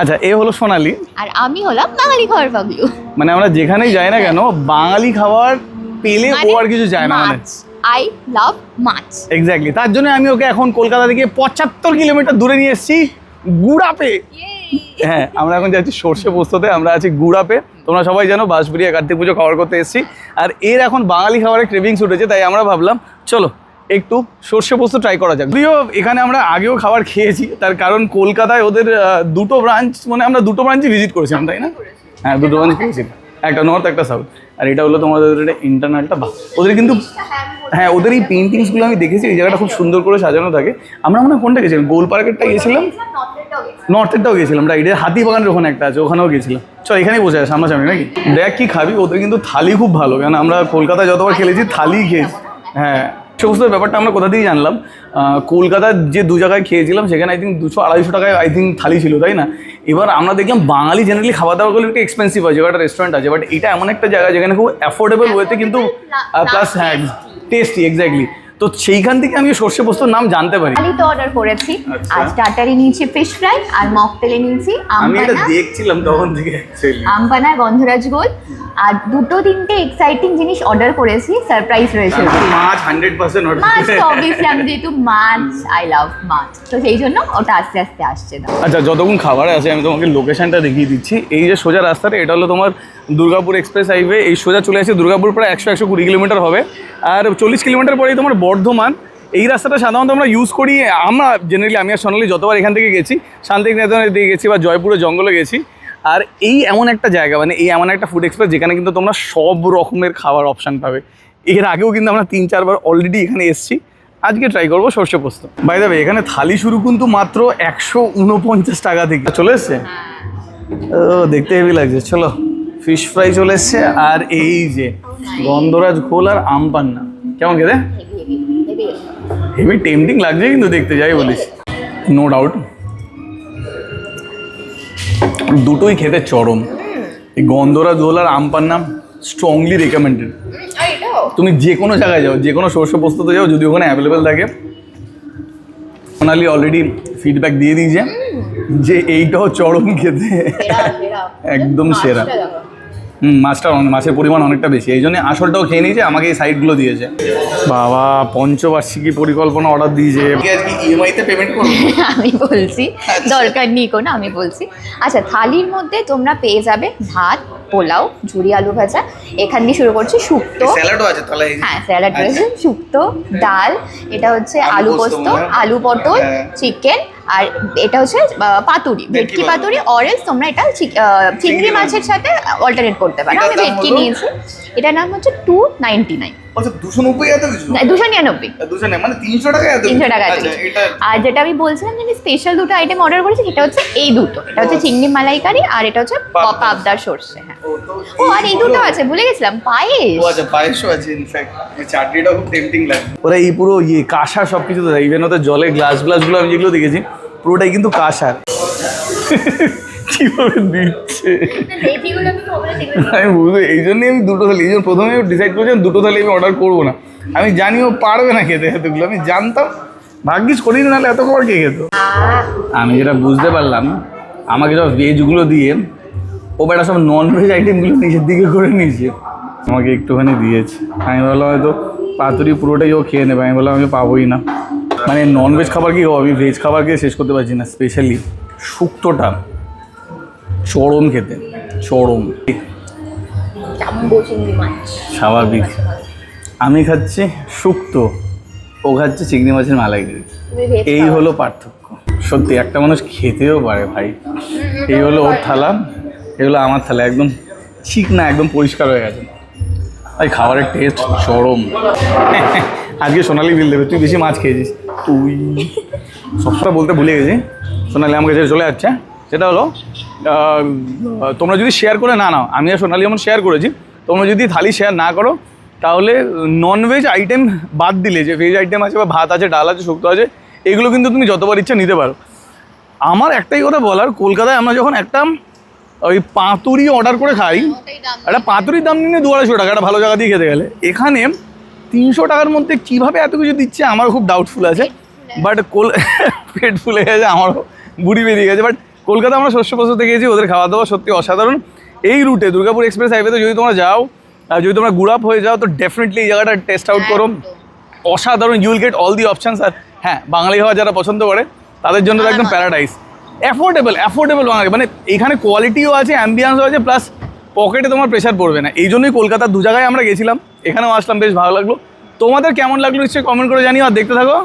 আচ্ছা এ হলো সোনালি। আর আমি হলাম বাঙালি খাবার পাগলু মানে আমরা যেখানেই যাই না কেন বাঙালি খাবার পেলে ও আর কিছু যায় না মানে। I love much. এক্স্যাক্টলি তার জন্য আমি ওকে এখন কলকাতা থেকে পঁচাত্তর কিলোমিটার দূরে নিয়ে এসেছি গুড়াপে। হ্যাঁ আমরা এখন যাচ্ছি সর্ষে পোস্ততে আমরা আছি গুড়াপে। তোমরা সবাই জানো বাঁশবেরিয়া কার্তিক পুজো খাবার করতে এসেছি। আর এর এখন বাঙালি খাবারের ক্রেভিংস উঠেছে তাই আমরা ভাবলাম চলো একটু সর্ষে পোস্ত ট্রাই করা যাক। যদিও এখানে আমরা আগেও খাবার খেয়েছি, তার কারণ কলকাতায় ওদের দুটো ব্রাঞ্চ মানে আমরা দুটো ব্রাঞ্চই ভিজিট করেছিলাম, তাই না? হ্যাঁ দুটো ব্রাঞ্চ করেছিলাম একটা নর্থ একটা সাউথ আর এটা হলো তোমাদের ইন্টারনালটা বা ওদের কিন্তু হ্যাঁ ওদের এই পেন্টিংসগুলো আমি দেখেছি, এই জায়গাটা খুব সুন্দর করে সাজানো থাকে। আমরা মনে কোনটা গেছিলাম? গোল পার্কেরটা গেছিলাম? নর্থেরটাও গেছিলাম রাইডের হাতি বাগানের ওখানে একটা আছে, ওখানেও গেছিলাম। চল, এখানেই বসে আছে, সামনাসামনি, নাকি? দেখ কি খাবি, ওদের কিন্তু থালি খুব ভালো, কেন আমরা কলকাতায় যতবার খেলেছি থালি খেয়েছি। হ্যাঁ সমস্ত ব্যাপারটা আমরা কোথা থেকে জানলাম। কলকাতার যে দু জায়গায় খেয়েছিলাম সেখানে আই থিঙ্ক দুশো আড়াইশো টাকায় আই থিঙ্ক থালি ছিল তাই না? এবার আমরা দেখলাম বাঙালি জেনারেলি খাওয়া দাওয়াগুলো একটু এক্সপেন্সিভ হয় যেটা রেস্টুরেন্ট আছে। বাট এটা এমন একটা জায়গা যেখানে খুব অ্যাফোর্ডেবল ওয়েতে কিন্তু প্লাস হ্যাঁ টেস্টি এক্স্যাক্টলি তো সেইখান থেকে আমি সর্ষে পোস্তর নাম জানতে পারি। আমি তো অর্ডার করেছি। আচ্ছা। আর স্টার্টারে নিয়েছি ফিশ ফ্রাই আর মকটেলে নিয়েছি আমি এটা দেখছিলাম তখন থেকে অ্যাকচুয়ালি আমপানা গন্ধরাজ গোল। আর দুটো তিনটে এক্সাইটিং জিনিস অর্ডার করেছি সারপ্রাইজ রয়েছে। ওতে। মাছ হান্ড্রেড পার্সেন্ট মাছ অবভিয়াসলি আমি যেহেতু মাছ আই লাভ মাছ। তো সেই জন্য ওটা আস্তে আস্তে আসছে না। আচ্ছা যতক্ষণ খাবার আছে আমি তোমাকে লোকেশনটা দেখিয়ে দিচ্ছি। এই যে সোজা রাস্তাটা এটা হলো তোমার দুর্গাপুর এক্সপ্রেস হাইওয়ে এই সোজা চলে আসছে দুর্গাপুর প্রায় একশো একশো কুড়ি কিলোমিটার হবে। আর চল্লিশ কিলোমিটার পরেই তোমার বর্ধমান এই রাস্তাটা সাধারণত আমরা ইউজ করি আমরা জেনারেলি আমি আর সোনালি যতবার এখান থেকে গেছি শান্তিনিকেতনের দিকে গেছি বা জয়পুরে জঙ্গলে গেছি আর এই এমন একটা জায়গা মানে এই এমন একটা ফুড এক্সপ্রেস যেখানে কিন্তু তোমরা সব রকমের খাবার অপশান পাবে। এর আগেও কিন্তু আমরা তিন চারবার অলরেডি এখানে এসেছি। আজকে ট্রাই করব সর্ষে পোস্ত। বাই দেবে এখানে থালি শুরু কিন্তু মাত্র একশো উনপঞ্চাশ টাকা থেকে। চলে এসছে? ও দেখতে হেভি লাগছে। চলো ফিশ ফ্রাই চলে এসছে আর এই যে গন্ধরাজ ঘোল আর আম পান্না। কেমন খেতে? হেভি টেম্পটিং লাগছে কিন্তু দেখতে যাই বলিস। নো ডাউট দুটোই খেতে চরম। এই গন্ধরা ঘোল আর আম পান্না স্ট্রংলি রেকমেন্ডেড তুমি যে কোনো জায়গায় যাও যে কোনো সর্ষে পোস্ততে যাও যদি ওখানে অ্যাভেলেবেল থাকে। সোনালি অলরেডি ফিডব্যাক দিয়ে দিয়েছে যে এইটাও চরম খেতে। একদম সেরা। হুম মাছটা মাছের পরিমাণ অনেকটা বেশি এই জন্য আসলটাও খেয়ে নিয়েছে আমাকে এই সাইডগুলো দিয়েছে বাবা পঞ্চবার্ষিকী পরিকল্পনা অর্ডার দিয়েছে আজকে ইএমআইতে পেমেন্ট করব আমি বলছি আচ্ছা। দরকার নেই কোনো আমি বলছি আচ্ছা থালির মধ্যে তোমরা পেয়ে যাবে ভাত পোলাও ঝুরি আলু ভাজা এখান দিয়ে শুরু করছি শুক্তো স্যালাডও আছে তাহলে হ্যাঁ স্যালাড আচ্ছা। রয়েছে শুক্তো ডাল এটা হচ্ছে আলু পোস্ত হয়। আলু পটল হ্যাঁ। চিকেন আর এটা হচ্ছে পাতুরি ভেটকি পাতুরি। অরেঞ্জ তোমরা এটা চিংড়ি মাছের সাথে অল্টারনেট করতে পারো। আমি ভেটকি? নিয়েছি। এটার নাম হচ্ছে টু নাইনটি নাইন আচ্ছা আচ্ছা। আর যেটা আমি বলছিলাম যে স্পেশাল দুটো আইটেম অর্ডার করেছি সেটা হচ্ছে এই দুটো। এটা হচ্ছে চিংড়ি মালাইকারি আর এটা হচ্ছে পাবদা। পাবদার সর্ষে হ্যাঁ। ও, আর এই দুটো আছে ভুলে গেছিলাম পায়েস? ও আচ্ছা পায়েসও আছে ইনফ্যাক্ট চাটনিটা খুব টেম্পটিং লাগে। ওরা এই পুরো ইয়ে কাঁসা সব কিছু দেয়। ইভেন ওদের জলে গ্লাস গ্লাসগুলো আমি যেগুলো দেখেছি পুরোটাই কিন্তু কাঁসার কীভাবে দিচ্ছে? আমি বুঝব এই জন্যই আমি দুটো থালি এই জন্য প্রথমে ডিসাইড করেছিলাম দুটো থালি আমি অর্ডার করব না। আমি জানি ও পারবে না খেতে এতগুলো। আমি জানতাম। ভাগ্যিস করি নাহলে এত খাবার কে খেত। আমি যেটা বুঝতে পারলাম আমাকে সব ভেজগুলো দিয়ে ও বেটা সব নন ভেজ আইটেমগুলো নিজের দিকে করে নিয়েছে। আমাকে একটুখানি দিয়েছে। আমি ভাবলাম হয়তো পাতুরি পুরোটাই ও খেয়ে নেবে। আমি বললাম আমি পাবোই না। মানে নন ভেজ খাবার কি খাব আমি ভেজ খাবারকে শেষ করতে পারছি না। স্পেশালি শুক্তোটা চরম খেতে চরম। জাম্বো চিংড়ি মাছ স্বাভাবিক। আমি খাচ্ছি শুক্তো ও খাচ্ছে চিংড়ি মাছের মালাইকারি। এই হলো পার্থক্য। সত্যি একটা মানুষ খেতেও পারে ভাই। এই হলো ওর থালা। এই হলো আমার থালা একদম ঠিক না, একদম পরিষ্কার হয়ে গেছে। ভাই খাবারের টেস্ট চরম। আজকে সোনালি বিল দেবে, তুই বেশি মাছ খেয়েছিস। তুই সবসময় বলতে ভুলে গেছি। সোনালি আমাকে ছেড়ে চলে যাচ্ছে। সেটা হলো তোমরা যদি শেয়ার করে না নাও, আমি আর সোনালি যেমন শেয়ার করেছি, তোমরা যদি থালি শেয়ার না করো, তাহলে ননভেজ আইটেম বাদ দিলে, যে ভেজ আইটেম আছে বা ভাত আছে, ডাল আছে, শুক্তো আছে, এগুলো কিন্তু তুমি যতবার ইচ্ছা নিতে পারো। আমার একটাই কথা বলার, কলকাতায় আমরা যখন একটা ওই পাতুরি অর্ডার করে খাই। একটা পাতুরির দাম নিয়ে দু আড়াইশো টাকা একটা ভালো জায়গা দিয়ে খেতে গেলে। এখানে তিনশো টাকার মধ্যে কীভাবে এত কিছু দিচ্ছে আমারও খুব ডাউটফুল আছে। বাট কোল পেট ফুলে গেছে আমারও বুড়ি বেরিয়ে গেছে। বাট কলকাতা আমরা শস্য প্রস্তুতে গিয়েছি ওদের খাওয়া দাওয়া সত্যি অসাধারণ। এই রুটে দুর্গাপুর এক্সপ্রেস হাইওয়েতে যদি তোমরা যাও আর যদি তোমরা গুড়াপ হয়ে যাও তো ডেফিনেটলি এই জায়গাটা টেস্ট আউট করো। অসাধারণ you'll get all the options আর হ্যাঁ বাঙালি হওয়া যারা পছন্দ করে তাদের জন্য একদম প্যারাডাইস অ্যাফোর্ডেবল অ্যাফোর্ডেবল বাঙালি মানে এখানে কোয়ালিটিও আছে অ্যাম্বিয়ান্সও আছে প্লাস পকেটে তোমার প্রেশার পড়বে না। এই জন্যই কলকাতার দু জায়গায় আমরা গেছিলাম। এখানেও আসলাম, বেশ ভালো লাগল। তোমাদের কেমন লাগল নিশ্চয়ই কমেন্ট করে জানিও আর দেখতে থাকো।